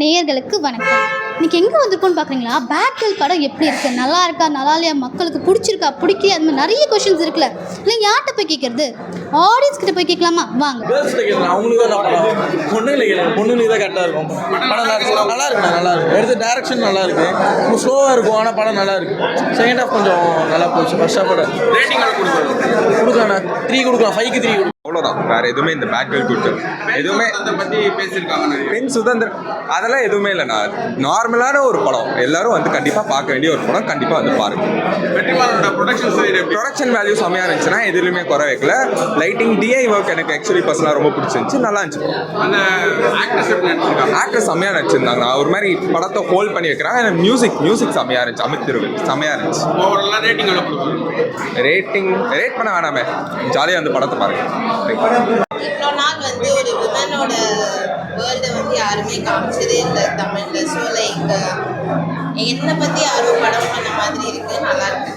நேயர்களுக்கு வணக்கம். இன்னைக்கு எங்கே வந்திருக்கோம்னு பார்க்குறீங்களா பேட் கேர்ள் படம் எப்படி இருக்கு? நல்லா இருக்கா? நல்லா இல்லையா? மக்களுக்கு பிடிச்சிருக்கா? பிடிக்கலையா? அது மாதிரி நிறைய கொஷின்ஸ் இருக்குல்ல. இல்லை யார்கிட்ட போய் கேட்கறது ஆடியன்ஸ் கிட்ட போய் கேட்கலாமா? வாங்க. பொண்ணுங்களுக்கு தான் கரெக்டாக இருக்கும். படம் நல்லா இருக்கு. நல்லா இருக்கு. எடுத்து டேரக்ஷன் நல்லா இருக்கு. ஸ்லோவாக இருக்கும். ஆனால் படம் நல்லா இருக்கு. செகண்ட் ஹாஃப் கொஞ்சம் நல்லா போச்சு. ஃபர்ஸ்ட் ஹாஃப் ரேட்டிங் கொடுக்கலாம் த்ரீ கொடுக்கலாம். ஃபைவ்க்கு த்ரீ கொடுக்கலாம். அவ்வளோதான் வேற எதுவுமே இந்த பேட் கேர்ள் கொடுத்து எதுவுமே பத்தி பேசியிருக்காங்க பெண் சுதந்திரம் அதெல்லாம் எதுவுமே இல்லைண்ணா நார்மலான ஒரு படம். எல்லாரும் வந்து கண்டிப்பாக பார்க்க வேண்டிய ஒரு படம். கண்டிப்பாக வந்து பாருங்க. ப்ரொடக்ஷன் வேல்யூ செம்மையாக இருந்துச்சுன்னா எதுலையுமே குறை வைக்கல. லைட்டிங் டிஐ ஒர்க் எனக்கு ஆக்சுவலி பர்சனலாக ரொம்ப பிடிச்சிருந்துச்சு. நல்லா இருந்துச்சு. அந்த ஆக்டர் செம்மையாக நடிச்சிருந்தாங்க. நான் ஒரு மாதிரி படத்தை ஹோல்ட் பண்ணி வைக்கிறேன். மியூசிக் மியூசிக் செம்மையாக இருந்துச்சு. அமித் திருவில் செம்மையாக இருந்துச்சு. ரேட்டிங் ரேட் பண்ண வேணாமே. ஜாலியாக வந்து படத்தை பாருங்க. இவ்வளோ நாள் வந்து ஒரு விமனோட வேர்ல்டை வந்து யாருமே காமிச்சதே இல்லை. தமிழில் ஸோ லைக் என்னை பற்றி யாரும் படம் பண்ண மாதிரி இருக்கு. நல்லா இருக்கு.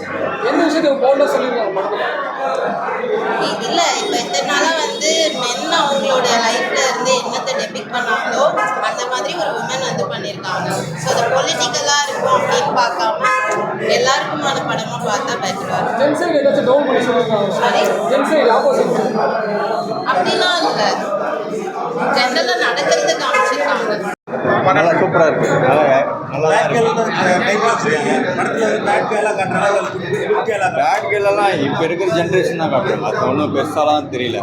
இல்ல இப்போ இத்தனை நாளாக வந்து மென் அவங்களோட லைஃப்ல இருந்து என்னத்தை டெபிக் பண்ணாங்களோ அந்த மாதிரி ஒரு விமன் வந்து பண்ணியிருக்காங்க. பெட்டராக இருக்கும் சாரி அப்படிலாம் இல்லை. ஜென்ரலாக நடக்கிறது காமிச்சிருக்காங்க. நல்லா சூப்பராக இருக்கு. நல்லா நல்லா பேட் கேர்லாம் இப்போ இருக்கிற ஜென்ரேஷன் தான் காட்டுறாங்க. அது ஒன்றும் பெருசாலாம் தெரியல.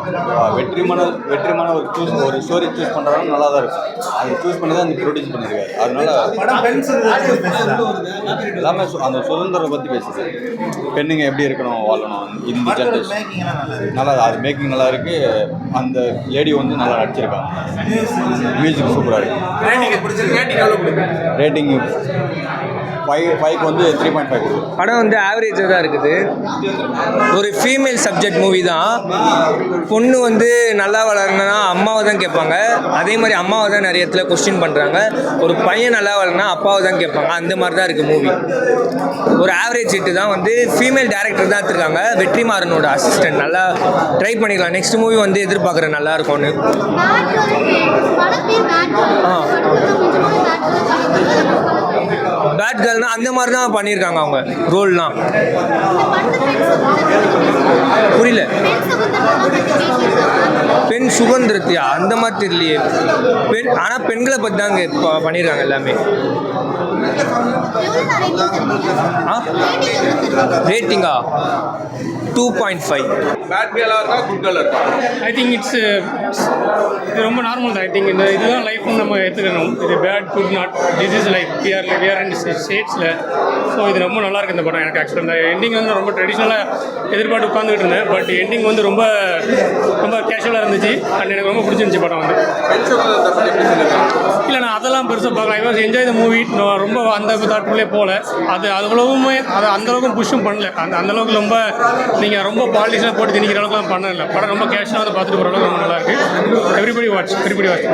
வெற்றிமான வெற்றிமான ஒரு சூஸ் ஒரு ஸ்டோரி சூஸ் பண்ணுறாங்க நல்லா தான் இருக்கும். அது சூஸ் பண்ணி தான் அந்த ப்ரொடியூஸ் பண்ணியிருக்காரு அதனால எல்லாமே அந்த சுதந்திரம் பற்றி பேசுது. பெண்ணுங்க எப்படி இருக்கணும் வாழணும் இந்த ஜென்ரேஷன் நல்லா அது மேக்கிங் நல்லா இருக்கு. அந்த லேடி வந்து நல்லா நடிச்சிருக்காங்க. மியூசிக் சூப்பராக இருக்கு. ரேட்டிங் ஃபைவ் ஃபைவ்க்கு வந்து த்ரீ பாயிண்ட் ஃபைவ் படம் வந்து ஆவரேஜாக தான் இருக்குது. ஒரு ஃபீமேல் சப்ஜெக்ட் மூவி தான். பொண்ணு வந்து நல்லா வளரணும்னா அம்மாவை தான் கேட்பாங்க. அதே மாதிரி அம்மாவை தான் நிறைய இடத்துல கொஸ்டின் பண்ணுறாங்க ஒரு பையன் நல்லா வளரணும்னா அப்பாவை தான் கேட்பாங்க. அந்த மாதிரி தான் இருக்குது மூவி ஒரு ஆவரேஜ் ஹிட்டு தான் வந்து ஃபீமேல் டேரக்டர் தான் எடுத்திருக்காங்க. வெற்றிமாறனோட அசிஸ்டன்ட் நல்லா ட்ரை பண்ணிக்கலாம். நெக்ஸ்ட் மூவி வந்து எதிர்பார்க்குறேன். நல்லா இருக்கும்னு. ஆ. பேட் கேர்ள்னா அந்த மாதிரி தான் பண்ணியிருக்காங்க அவங்க ரோல்லாம். புரியல. பெண் சுதந்திரத்தையா? அந்த மாதிரி தெரியலையே. பெண் ஆனால் பெண்களை பற்றி தாங்க இப்போ பண்ணியிருக்காங்க எல்லாமே. ரேட்டிங்கா? டூ பாயிண்ட் ஃபைவ் பேட் கேர்ளாக இருக்கா குட் இருக்கா? ஐ திங்க் இட்ஸ் இது ரொம்ப நார்மல் தான். ஐ திங்க் இந்த இதுதான் லைஃப்னு நம்ம எடுத்துக்கணும். இது bad good not this is life BR VR and ஸ்டேட்ஸில் so இது ரொம்ப நல்லா இருக்கு இந்த படம் எனக்கு ஆக்சுவலாக இந்த எண்டிங் வந்து ரொம்ப ட்ரெடிஷ்னலாக எதிர்பார்த்து உட்காந்துக்கிட்டு இருந்தேன். பட் எண்டிங் வந்து ரொம்ப ரொம்ப கேஷுவலாக இருந்துச்சு. அண்ட் எனக்கு ரொம்ப பிடிச்சிருந்துச்சு படம் வந்து. இல்லை நான் அதெல்லாம் பெருசாக பார்க்கல. I was enjoy the movie ரொம்ப அந்த தாட்குள்ளே போகல. அது அவ்வளவுமே அது அந்த அளவுக்கு புஷ்ஷும் பண்ணல. அந்த அந்த அளவுக்கு ரொம்ப நீங்கள் ரொம்ப பாலிட்டிக்ஸாக போட்டு திணிக்கிற அளவுக்குலாம் பண்ணல. படம் ரொம்ப கேஷுவலாக வந்து பார்த்துட்டு போகிற அளவுக்கு ரொம்ப நல்லா இருக்கு. Everybody watch everybody watch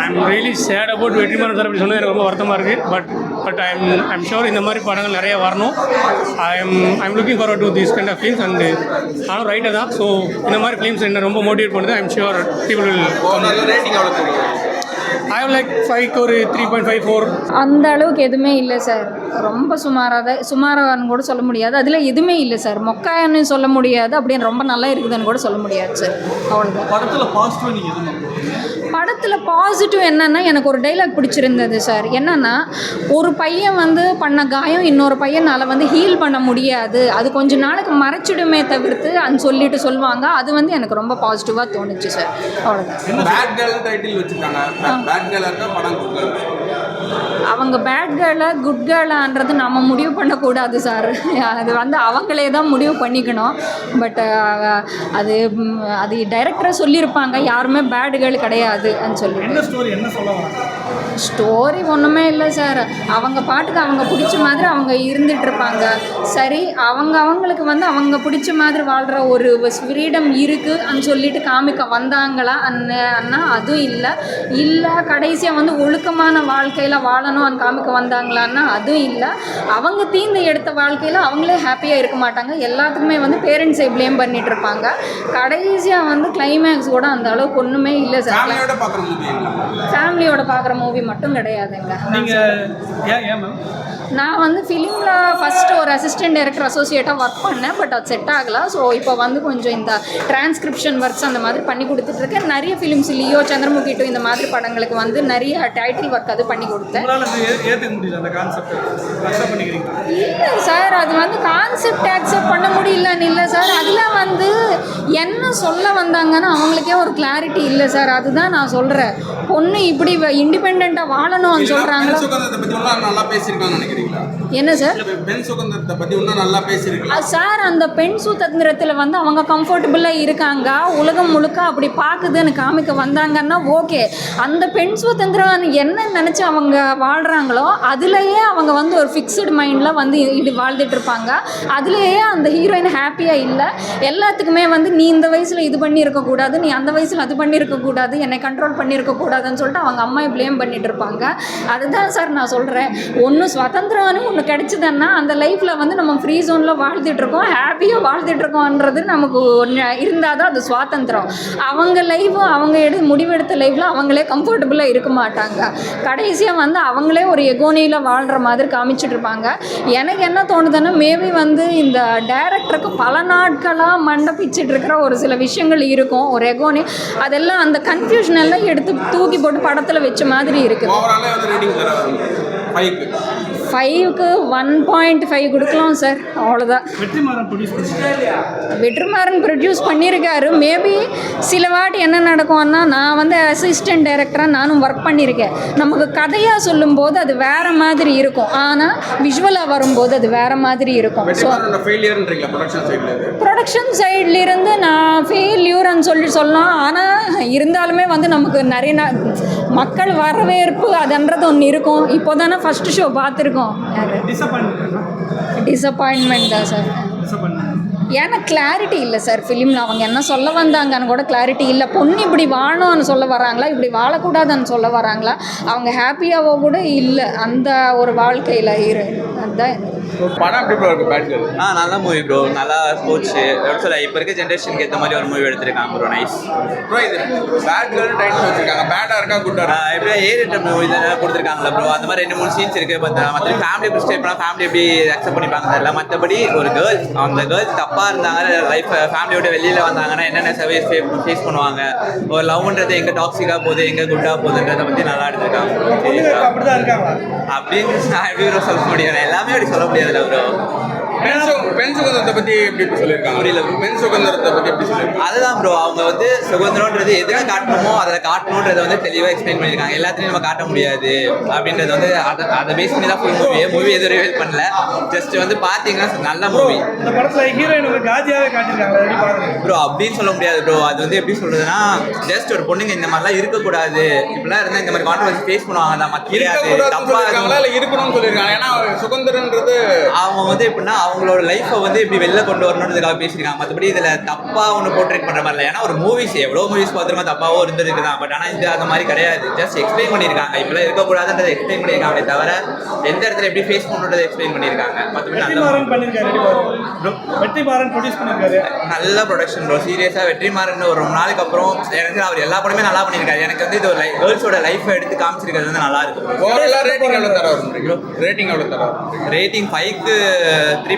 I am really sad about Vetrimaran sir அப்படி சொன்னது எனக்கு ரொம்ப வருத்தமாக இருக்குது but but I am I'm sure இந்த மாதிரி படங்கள் நிறைய வரணும். I am I'm looking forward to these kind of films and நானும் ரைட்டர் தான். ஸோ இந்த மாதிரி ஃபிலிம்ஸ் என்ன ரொம்ப மோட்டிவேட் பண்ணுது I'm sure people I like five ஒரு த்ரீ பாயிண்ட் ஃபைவ் ஃபோர் அந்த அளவுக்கு எதுவுமே இல்லை சார் ரொம்ப சுமாராக தான் சுமாரான்னு கூட சொல்ல முடியாது. அதில் எதுவுமே இல்லை சார் மொக்கான்னு சொல்ல முடியாது. அப்படின்னு ரொம்ப நல்லா இருக்குதுன்னு கூட சொல்ல முடியாது சார் அவ்வளோதான் படத்தில் பாசிட்டிவாக நீங்கள் படத்தில் பாசிட்டிவ் என்னன்னா எனக்கு ஒரு டைலாக் பிடிச்சிருந்தது சார் என்னன்னா ஒரு பையன் வந்து பண்ண காயம் இன்னொரு பையனால் வந்து ஹீல் பண்ண முடியாது. அது கொஞ்ச நாளுக்கு மறைச்சிடுமே தவிர்த்து அன்னு சொல்லிட்டு சொல்லுவாங்க. அது வந்து எனக்கு ரொம்ப பாசிட்டிவாக தோணுச்சு சார் அவ்வளோதான் பேட் கேர்ளாக குட் அவங்க பேட் குட் கேர்ளான்றது நம்ம முடிவு பண்ணக்கூடாது சார் அது வந்து அவங்களே தான் முடிவு பண்ணிக்கணும். பட் uh, அது அது டைரக்டராக சொல்லியிருப்பாங்க யாருமே பேட் கேர்ள் கிடையாதுன்னு சொல்லி என்ன ஸ்டோரி ஒன்றுமே இல்லை சார் அவங்க பாட்டுக்கு அவங்க பிடிச்ச மாதிரி அவங்க இருந்துட்டு இருப்பாங்க சரி அவங்க அவங்களுக்கு வந்து அவங்க பிடிச்ச மாதிரி வாழ்கிற ஒரு ஃப்ரீடம் இருக்குன்னு சொல்லிட்டு காமிக்க வந்தாங்களா? அண்ண அண்ணா அதுவும் இல்லை. இல்லை கடைசியாக வந்து ஒழுக்கமான வாழ்க்கையில் வாழணும்னு காமிக்க வந்தாங்களான்னா அதுவும் இல்லை. அவங்க தீந்து எடுத்த வாழ்க்கையில் அவங்களே ஹாப்பியாக இருக்க மாட்டாங்க. எல்லாத்துக்குமே வந்து பேரண்ட்ஸை ப்ளேம் பண்ணிட்டு இருப்பாங்க கடைசியாக வந்து கிளைமேக்ஸ் கூட அந்த அளவுக்கு ஒன்றுமே இல்லை சார் ஃபேமிலியோட பார்க்குற மூவி மட்டும் கிடையாதுங்க. நான் வந்து ஃபிலிமில் ஃபஸ்ட்டு ஒரு அசிஸ்டன்ட் டைரக்டர் அசோசியேட்டாக ஒர்க் பண்ணேன் பட் அது செட் ஆகலை. ஸோ இப்போ வந்து கொஞ்சம் இந்த டிரான்ஸ்கிரிப்ஷன் ஒர்க்ஸ் அந்த மாதிரி பண்ணி கொடுத்துட்ருக்கேன் நிறைய ஃபிலிம்ஸ் லியோ சந்திரமுகி டூ இந்த மாதிரி படங்களுக்கு வந்து நிறைய டைட்டில் ஒர்க் அது பண்ணி கொடுத்தேன். இல்லை சார் அது வந்து கான்செப்ட் அக்செப்ட் பண்ண முடியலன்னு இல்லை சார். அதில் வந்து என்ன சொல்ல வந்தாங்கன்னு அவங்களுக்கே ஒரு கிளாரிட்டி இல்லை சார். அதுதான் நான் சொல்கிறேன் பொண்ணு இப்படி இண்டிபெண்ட்டாக வாழணும்னு இன்னும் நல்லா பேசியிருக்காங்கன்னு நினைக்கிறீங்களா? என்ன சார்? பெண் சுதந்திரத்தை பத்தி இன்னும் நல்லா பேசியிருக்கலாம். சார் அந்த பெண் சுதந்திரத்தில் வந்து அவங்க கம்ஃபர்டபுளாக இருக்காங்க. உலகம் முழுக்க அப்படி பார்க்குதுன்னு காமிக்க வந்தாங்கன்னா ஓகே. அந்த பெண் சுதந்திரம் என்ன நினச்சி அவங்க வாழ்கிறாங்களோ அதுலேயே அவங்க வந்து ஒரு ஃபிக்ஸ்டு மைண்டில் வந்து இது வாழ்ந்துட்டு இருப்பாங்க. அதுலேயே அந்த ஹீரோயின் ஹாப்பியாக இல்லை. எல்லாத்துக்குமே வந்து நீ இந்த வயசில் இது பண்ணி இருக்கக்கூடாது நீ அந்த வயசில் அது பண்ணியிருக்கக்கூடாது என்னை கண்ட்ரோல் பண்ணியிருக்கக்கூடாதுன்னு சொல்லிட்டு அவங்க அம்மாவை ப்ளேம் பண்ணிட்டு இருப்பாங்க. அதுதான் சார் நான் சொல்கிறேன் ஒன்று சுதந்திரம்னு ஒன்று கிடைச்சதுன்னா அந்த லைஃப்பில் வந்து நம்ம ஃப்ரீ ஜோனில் வாழ்ந்துட்டு இருக்கோம். ஹாப்பியாக வாழ்ந்துட்டுருக்கோன்றது நமக்கு ஒன்று இருந்தால் தான் அது சுவாதந்திரம். அவங்க லைஃப்பும் அவங்க எடு முடிவெடுத்த லைஃப்பில் அவங்களே கம்ஃபர்டபுளாக இருக்க மாட்டாங்க. கடைசியாக வந்து அவங்களே ஒரு எகோனியில் வாழ்கிற மாதிரி காமிச்சிட்ருப்பாங்க எனக்கு என்ன தோணுதுன்னா மேபி வந்து இந்த டைரக்டருக்கு பல நாட்களாக மண்டபிச்சுட்டு இருக்கிற ஒரு சில விஷயங்கள் இருக்கும். ஒரு எகோனி அதெல்லாம் அந்த கன்ஃபியூஷன் எல்லாம் எடுத்து தூக்கி போட்டு படத்தில் வச்ச மாதிரி இருக்குது ஃபைவ்க்கு ஃபைவ்க்கு ஒன் பாயிண்ட் ஃபைவ் கொடுக்கலாம் சார் அவ்வளோதான் வெற்றிமாறன் ப்ரொடியூஸ் பண்ணிருக்காங்க வெற்றிமாறன் ப்ரொடியூஸ் பண்ணியிருக்காரு மேபி சில வாட்டி என்ன நடக்கும்னா நான் வந்து அசிஸ்டன்ட் டைரக்டராக நானும் ஒர்க் பண்ணியிருக்கேன் நமக்கு கதையாக சொல்லும்போது அது வேறு மாதிரி இருக்கும். ஆனால் விஷுவலாக வரும்போது அது வேறு மாதிரி இருக்கும். ஸோ ப்ரொடக்ஷன் சைடில் இது ப்ரொடக்ஷன் சைட்லேருந்து நான் ஃபெயில்யூர்னு சொல்லி சொல்லலாம். ஆனால் இருந்தாலுமே வந்து நமக்கு நிறைய நா- மக்கள் வரவேற்பு அதுன்றது ஒன்று இருக்கும். இப்போ தானே ஃபஸ்ட்டு ஷோ பார்த்துருக்கோம். டிசப்பாயின்மெண்ட் தான் சார் ஏன்னா கிளாரிட்டி இல்லை சார் ஃபிலிமில் அவங்க என்ன சொல்ல வந்தாங்கன்னு கூட கிளாரிட்டி இல்லை. பொண்ணு இப்படி வாழணும்னு சொல்ல வராங்களா? இப்படி வாழக்கூடாதுன்னு சொல்ல வராங்களா? அவங்க ஹாப்பியாவோ கூட இல்லை. அந்த ஒரு வாழ்க்கையில் இரு. அதுதான். படம் எப்படி ப்ரோ இருக்கு? பேட் கேர்ள் ஆ நல்ல மூவி ப்ரோ நல்லா ஸ்போர்ட்ஸு எப்படி சொல்ல இப்போ இருக்க ஜென்ரேஷனுக்கு ஏற்ற மாதிரி ஒரு மூவி எடுத்திருக்காங்க ப்ரோ நைஸ் ப்ரோ இது பேட் கேர்ள் டைட்டில் வச்சிருக்காங்க. பேடா இருக்கா குட்டா இருக்கா? எப்படியா ஏறிட்ட மூவி இதெல்லாம் கொடுத்துருக்காங்களா ப்ரோ அந்த மாதிரி ரெண்டு மூணு சீன்ஸ் இருக்குது பட் மற்ற ஃபேமிலி எப்படி பண்ணால் ஃபேமிலி எப்படி அக்செப்ட் பண்ணிப்பாங்க தெரியல. மற்றபடி ஒரு கேர்ள் அந்த கேர்ள் தப்பாக இருந்தாங்க லைஃப் ஃபேமிலியோட வெளியில் வந்தாங்கன்னா என்னென்ன சர்வீஸ் ஃபேஸ் பண்ணுவாங்க? ஒரு லவ்ன்றது எங்கே டாக்ஸிக்காக போகுது எங்கே குட்டாக போகுதுன்றதை பற்றி நல்லா எடுத்திருக்காங்க. அப்படின்னு நான் எப்படி சொல்ல முடியும்? எல்லாமே அப்படி சொல்ல முடியாதுல்ல ப்ரோ பெண் சு- பெண் சுதந்திரத்தை பத்தி எப்படி சொல்லியிருக்காங்க? புரியல. பெண் சுதந்திரத்தை பத்தி எப்படி சொல்லியிருக்காங்க? அதுதான் ப்ரோ அவங்க வந்து சுதந்திரம்ன்றது எதில் காட்டணுமோ அதில் காட்டணுன்றதை வந்து தெளிவாக எக்ஸ்பிளைன் பண்ணியிருக்காங்க. எல்லாத்தையும் நம்ம காட்ட முடியாது அப்படின்றது வந்து அதை அதை பேஸ் பண்ணி தான் ஃபுல் மூவி மூவி எதுவும் ரிவீல் பண்ணல. ஜஸ்ட் வந்து பார்த்தீங்கன்னா நல்ல மூவி இந்த படத்துல ஹீரோயின் வந்து காஜியாவே காட்டியிருக்காங்க. எப்படி பாருங்க ப்ரோ அப்படின்னு சொல்ல முடியாது ப்ரோ அது வந்து எப்படி சொல்றதுன்னா ஜஸ்ட் ஒரு பொண்ணுங்க இந்த மாதிரிலாம் இருக்கக்கூடாது. இப்படிலாம் இருந்தால் இந்த மாதிரி கான்ட்ரவர்சி ஃபேஸ் பண்ணுவாங்க. தான் இல்ல இருக்கணும்னு சொல்லியிருக்காங்க. ஏன்னா சுதந்திரன்றது அவங்க வந்து எப்படின்னா அவங்களோட லைஃப்பை வந்து இப்படி வெளில கொண்டு வரணுன்றதுக்காக பேசியிருக்காங்க. மற்றபடி இதில் தப்பாக ஒன்று போர்ட்ரேட் பண்ணுற மாதிரி இல்லை. ஏன்னா ஒரு மூவிஸ் எவ்வளோ மூவிஸ் பார்த்துருக்கோம் தப்பாகவும் இருந்திருக்கு தான். பட் ஆனால் இது அந்த மாதிரி கிடையாது. ஜஸ்ட் எக்ஸ்பிளைன் பண்ணியிருக்காங்க. இப்படிலாம் இருக்கக்கூடாதுன்றதை எக்ஸ்பிளைன் பண்ணியிருக்காங்களே தவிர எந்த இடத்துல எப்படி ஃபேஸ் பண்ணுன்றதை எக்ஸ்பிளைன் பண்ணியிருக்காங்க. மற்றபடி நல்ல வெற்றிமாறன் ப்ரொடியூஸ் பண்ணியிருக்காரு. நல்ல ப்ரொடக்ஷன் ப்ரோ சீரியஸாக வெற்றிமாறன் ஒரு ரொம்ப நாளுக்கு அப்புறம் எனக்கு அவர் எல்லா படமே நல்லா பண்ணியிருக்காரு. எனக்கு வந்து இது ஒரு கேர்ள்ஸோட லைஃப்பை எடுத்து காமிச்சிருக்கிறது வந்து நல்லா இருக்கு ஓவராலா ரேட்டிங் எவ்வளவு தர ரேட்டிங் எவ்வளவு தர ரேட்டிங் ஃபைவ்க்கு த்ரீ